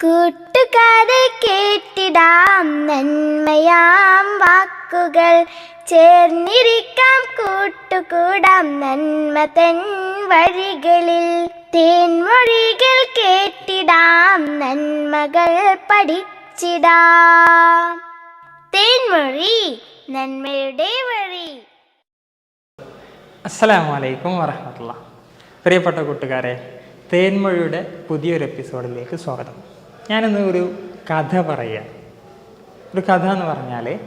കൂട്ടുകാരെ കേട്ടിടാം നന്മയാം വാക്കുകൾ. ചേർന്നിരിക്കാം കൂട്ടുകൂടാം നന്മ തൻ വഴികളിൽ. തേൻമൊഴികൾ കേട്ടിടാം നന്മകൾ പഠിച്ചിടാം. തേൻമൊഴി നന്മയുടെ വഴി. അസ്സലാമു അലൈക്കും വറഹമത്തുള്ള പ്രിയപ്പെട്ട കൂട്ടുകാരെ തേൻമൊഴിയുടെ പുതിയൊരു എപ്പിസോഡിലേക്ക് സ്വാഗതം. ഞാനിന്ന് ഒരു കഥ പറയാം. ഒരു കഥ എന്ന് പറഞ്ഞാൽ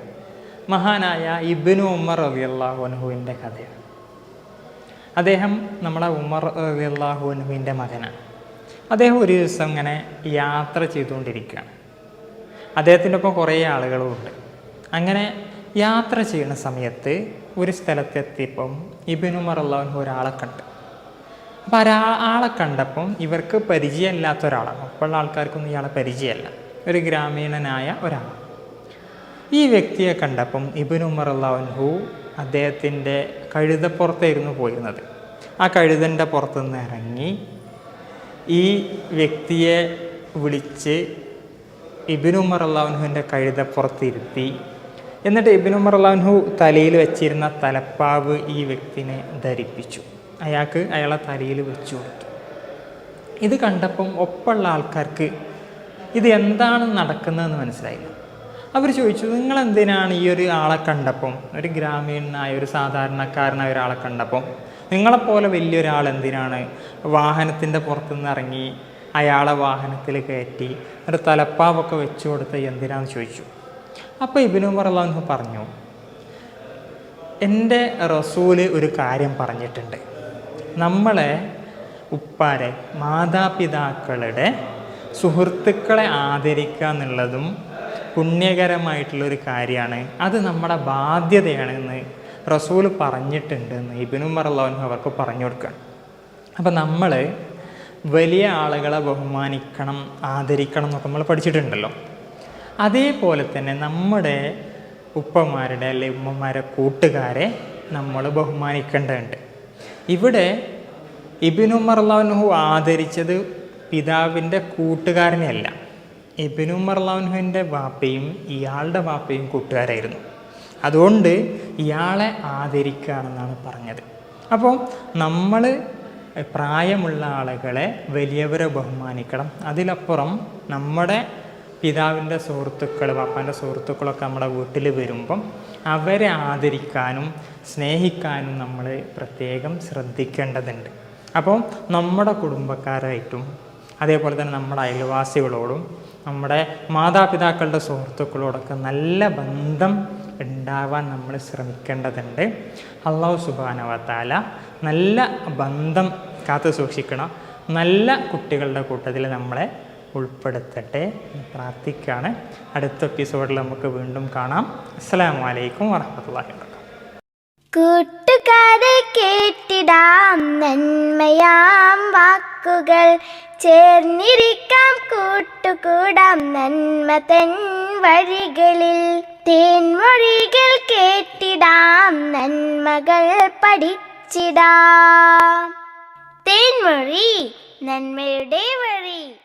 മഹാനായ ഇബിനു ഉമ്മർ റബി അൻഹുവിന്റെ കഥയാണ്. അദ്ദേഹം നമ്മുടെ ഉമ്മർ റബി അൻഹുവിന്റെ മകനാണ്. അദ്ദേഹം ഒരു ദിവസം ഇങ്ങനെ യാത്ര ചെയ്തുകൊണ്ടിരിക്കുകയാണ്. അദ്ദേഹത്തിന്റെ ഒപ്പം കുറേ ആളുകളും ഉണ്ട്. അങ്ങനെ യാത്ര ചെയ്യുന്ന സമയത്ത് ഒരു സ്ഥലത്തെത്തിയപ്പം ഇബിനുമർ അള്ളാഹു ഒരാളെ കണ്ടു. അപ്പോൾ ആളെ കണ്ടപ്പം ഇവർക്ക് പരിചയമില്ലാത്ത ഒരാളാണ്. അപ്പോഴുള്ള ആൾക്കാർക്കൊന്നും ഇയാളെ പരിചയമല്ല. ഒരു ഗ്രാമീണനായ ഒരാൾ. ഈ വ്യക്തിയെ കണ്ടപ്പം ഉമർ അള്ളാഹു അദ്ദേഹത്തിന്റെ കഴുതപ്പുറത്തായിരുന്നു പോയിരുന്നത്. ആ കഴുതന്റെ പുറത്തുനിന്ന് ഇറങ്ങി ഈ വ്യക്തിയെ വിളിച്ച് ഇബിനുമർ അള്ളാഹുവിന്റെ കഴുതപ്പുറത്തിരുത്തി. എന്നിട്ട് ഇബിനുമർ അള്ളാഹു തലയിൽ വെച്ചിരുന്ന തലപ്പാവ് ഈ വ്യക്തിനെ ധരിപ്പിച്ചു. അയാൾക്ക് അയാളെ തലയിൽ വെച്ചു കൊടുത്തു. ഇത് കണ്ടപ്പം ഒപ്പമുള്ള ആൾക്കാർക്ക് ഇത് എന്താണ് നടക്കുന്നതെന്ന് മനസ്സിലായില്ല. അവർ ചോദിച്ചു നിങ്ങൾ എന്തിനാണ് ഈ ഒരു ആളെ കണ്ടപ്പം? ഒരു ഗ്രാമീണനായ ഒരു സാധാരണക്കാരനായ ഒരാളെ കണ്ടപ്പം? നിങ്ങളെപ്പോലെ വലിയൊരാൾ എന്തിനാണ് വാഹനത്തിന്റെ പുറത്തുനിന്ന് ഇറങ്ങി അയാളെ വാഹനത്തിൽ കയറ്റി ഒരു തലപ്പാവൊക്കെ വെച്ചു കൊടുത്ത് എന്തിനാന്ന് ചോദിച്ചു? അപ്പോൾ ഇബിനുമർ അള്ളാഹു പറഞ്ഞു എന്റെ റസൂൽ ഒരു കാര്യം പറഞ്ഞിട്ടുണ്ട്. നമ്മളെ ഉപ്പാരെ മാതാപിതാക്കളുടെ സുഹൃത്തുക്കളെ ആദരിക്കുക എന്നുള്ളതും പുണ്യകരമായിട്ടുള്ളൊരു കാര്യമാണ്. അത് നമ്മുടെ ബാധ്യതയാണെന്ന് റസൂൽ പറഞ്ഞിട്ടുണ്ട് എന്ന് ഇബിനുമർ അള്ളാഹു അവർക്ക് പറഞ്ഞു കൊടുക്കുകയാണ് അപ്പം നമ്മൾ വലിയ ആളുകളെ ബഹുമാനിക്കണം ആദരിക്കണം എന്നൊക്കെ നമ്മൾ പഠിച്ചിട്ടുണ്ടല്ലോ. അതേപോലെ തന്നെ നമ്മുടെ ഉപ്പമാരുടെ അല്ലെങ്കിൽ ഉമ്മമാരെ കൂട്ടുകാരെ നമ്മൾ ബഹുമാനിക്കേണ്ടതുണ്ട്. ഇവിടെ ഇബിനുമർ അള്ളാഹുനഹു ആദരിച്ചത് പിതാവിന്റെ കൂട്ടുകാരനെയല്ല ഇബിനുമർ അള്ളാഹുനുവിന്റെ വാപ്പയും ഇയാളുടെ വാപ്പയും കൂട്ടുകാരായിരുന്നു. അതുകൊണ്ട് ഇയാളെ ആദരിക്കുകയാണെന്നാണ് പറഞ്ഞത്. അപ്പോൾ നമ്മൾ പ്രായമുള്ള ആളുകളെ വലിയവരെ ബഹുമാനിക്കണം. അതിലപ്പുറം നമ്മുടെ പിതാവിന്റെ സുഹൃത്തുക്കൾ അപ്പന്റെ സുഹൃത്തുക്കളൊക്കെ നമ്മുടെ വീട്ടിൽ വരുമ്പം അവരെ ആദരിക്കാനും സ്നേഹിക്കാനും നമ്മൾ പ്രത്യേകം ശ്രദ്ധിക്കേണ്ടതുണ്ട്. അപ്പോൾ നമ്മുടെ കുടുംബക്കാരായിട്ടും അതേപോലെ തന്നെ നമ്മുടെ അയൽവാസികളോടും നമ്മുടെ മാതാപിതാക്കളുടെ സുഹൃത്തുക്കളോടൊക്കെ നല്ല ബന്ധം ഉണ്ടാവാൻ നമ്മൾ ശ്രമിക്കേണ്ടതുണ്ട്. അള്ളാഹു സുബാനവത്താല നല്ല ബന്ധം കാത്തു സൂക്ഷിക്കണം. നല്ല കുട്ടികളുടെ കൂട്ടത്തിൽ നമ്മളെ ഉൾപ്പെടുത്തട്ടെ. പ്രാർത്ഥിക്കുകയാണ് അടുത്ത എപ്പിസോഡിൽ നമുക്ക് വീണ്ടും കാണാം. അസ്സാം വലൈക്കും വാഹമത്തല്ലാഹി വാ കൂട്ടുകാരെ കേട്ടിടാം നന്മയാം വാക്കുകൾ. ചേർന്നിരിക്കാം കൂട്ടുകൂടാം നന്മ തൻ വഴികളിൽ. തേൻമൊഴികൾ കേട്ടിടാം നന്മകൾ പഠിച്ചിടാം. തേൻമൊഴി നന്മയുടെ വഴി.